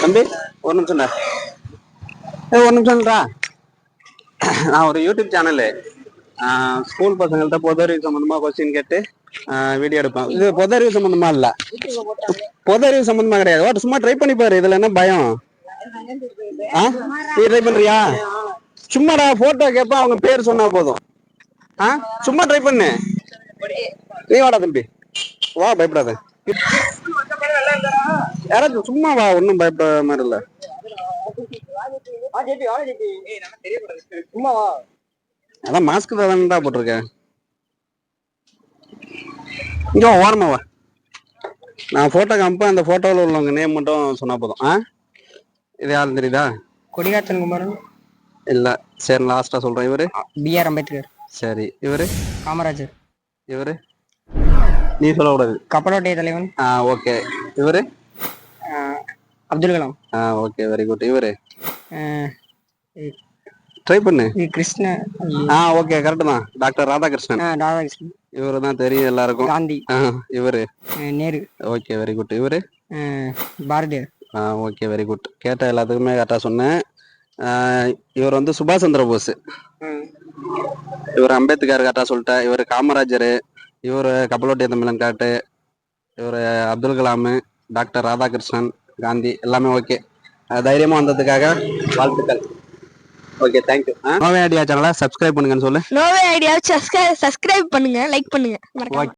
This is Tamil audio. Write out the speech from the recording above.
தம்பி ஒரு நிமிஷம் ஏ ஒரு நிமிஷம்டா நான் ஒரு யூடியூப் சேனலு ஸ்கூல் பசங்கள்ட்ட பொது அறிவு கொஸ்டின் கேட்டு வீடியோ எடுப்பேன். இது பொதறிவு அறிவு இல்லை இல்ல. பொது அறிவு சம்பந்தமா கிடையாது. வாட் சும்மா ட்ரை பண்ணி பாரு. இதில் என்ன பயம்? ஆ? நீ ட்ரை பண்றியா? சும்மாடா போட்டோ கேட்பேன் அவங்க பேர் சொன்னா போதும். ஆ? சும்மா ட்ரை பண்ணு. நீ வாடா தம்பி. வா பயப்படாத. யாராச்சும் சும்மா வா ஒன்றும் பயப்பட மாதிரி இல்ல அதான் மாஸ்க் தான் போட்டிருக்கேன். இங்க வா, ஓரமா வா. நான் போட்டோ காமிப்பேன். அந்த போட்டோவில் உள்ளவங்க நேம் மட்டும் சொன்னா போதும். ஆ? இது யாரும் தெரியுதா? கொடிகாத்தன் குமாரன். இல்ல. சரி லாஸ்டா சொல்றேன். இவரு? பிஆர் அம்பேத்கர். சரி. இவரு? காமராஜர். இவரு? நீ சொல்லக்கூடாது. கப்பலோட்டைய தலைவன். ஆ ஓகே. இவரு? அப்துல் கலாம். ஆ ஓகே வெரி குட் இவரு? ட்ரை பண்ணு. கிருஷ்ண. ஆ ஓகே கரெக்ட் தான். டாக்டர் ராதாகிருஷ்ணன். ராதாகிருஷ்ணன். இவரு தான் தெரியும் எல்லாருக்கும். காந்தி. இவரு? நேரு. ஓகே வெரி குட் இவரு? பாரதியார். ஆ ஓகே வெரி குட் கேட்ட எல்லாத்துக்குமே கரெக்டாக சொன்னேன். இவர் வந்து சுபாஷ் சந்திர போஸ். இவர் அம்பேத்கர் கரெக்டாக சொல்லிட்டேன் இவர் காமராஜர். இவர் கப்பலோட்டிய தமிழன் காட்டு. இவர் அப்துல் கலாம். டாக்டர் ராதாகிருஷ்ணன். காந்தி. எல்லாமே ஓகே. தைரியமாக வந்ததுக்காக வாழ்த்துக்கள். Okay thank you no way idea சேனலை சப்ஸ்கிரைப் பண்ணுங்கன்னு சொல்லு. நோவே ஐடியா சப்ஸ்கிரைப் பண்ணுங்க லைக் பண்ணுங்க.